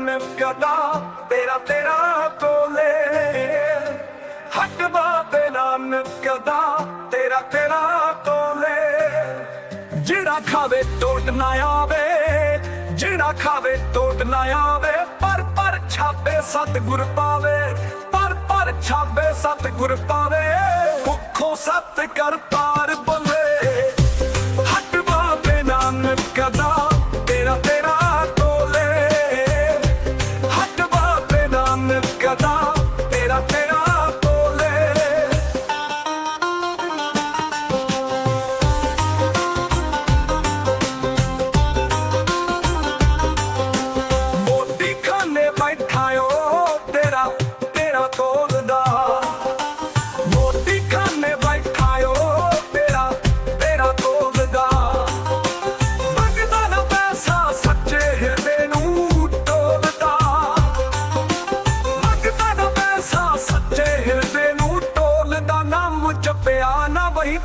ਨਾਨਕ ਦਾ ਤੇਰਾ ਤੇਰਾ ਤੋਲੇ ਹੱਕ ਬਾਬੇ ਨਾਮ ਕਦਾ ਤੇਰਾ ਤੇਰਾ ਤੋਲੇ ਜਿਹੜਾ ਖਾਵੇ ਟੋਟ ਨਾ ਆਵੇ, ਜਿਹੜਾ ਖਾਵੇ ਟੋਟ ਨਾ ਆਵੇ, ਪਰ ਪਰ ਛਾਪੇ ਸਤਿਗੁਰ ਪਾਵੇ। ਪਰ ਪਰ ਛਾਪੇ ਸਤਿਗੁਰ ਪਾਵੇ, ਭੁੱਖੋ ਸਤ ਕਰ ਪਾਰ ਬਲੇ। ਹੱਟ ਬਾਬੇ ਨਾਨਕ ਦਾ ਤੇਰਾ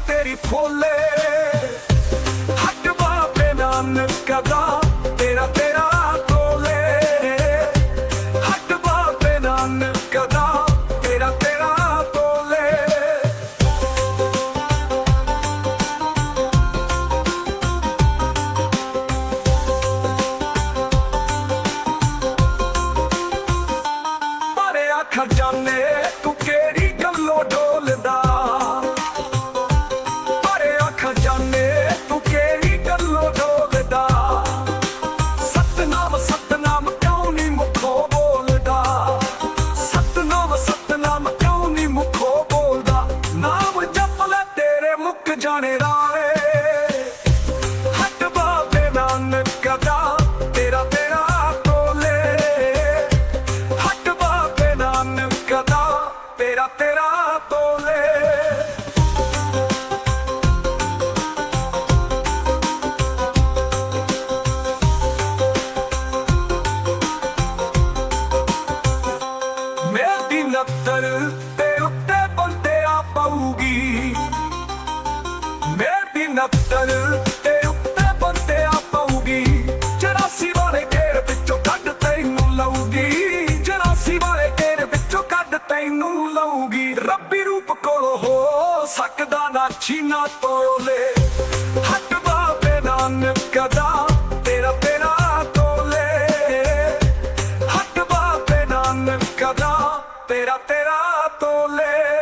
ਤੇਰੀ ਫੋਲੇ ਹੱਕ ਬਾਪੇ ਨਾਨਕ ਕਦਾ ਤੇਰਾ ਤੇਰਾ ਤੋਲੇ। ਹੱਕ ਬਾਬੇ ਨਾਨਕ ਕਦਾ ਤੇਰਾ ਤੇਰਾ ਤੋਲੇ। ਮਾਰਿਆ ਖਜ਼ਾਨੇ ਮੇਰੀ ਤੇ ਉੱਤੇ ਬੰਦੇ ਆ ਪਊਗੀ। ਮੇਰੀ ਨੱਤਰ ਤੇ ਉੱਤੇ ਬੰਦੇ ਆ ਪਊਗੀ। ਚਰਾਸੀ ਵਾਲੇ ਘੇਰ ਵਿੱਚੋਂ ਕੱਢ ਤੈਨੂੰ ਲਊਗੀ। ਚਰਾਸੀ ਵਾਲੇ ਘੇਰ ਵਿੱਚੋਂ ਕੱਢ ਤੈਨੂੰ ਲਊਗੀ। ਰੱਬੀ ਰੂਪ ਕੋਲ ਹੋ ਸਕਦਾ ਨਾ ਛੀਨਾ ਤੋਲੇ। ਹੱਟ ਬਾਬੇ ਨਾਨਕ ਤੇਰਾ ਤੇਰਾ ਤੋਲੇ। ਹੱਟ ਬਾਬੇ ਨਾਨਕ ਤੇਰਾ ਤੇਰਾ ਤੋਲੇ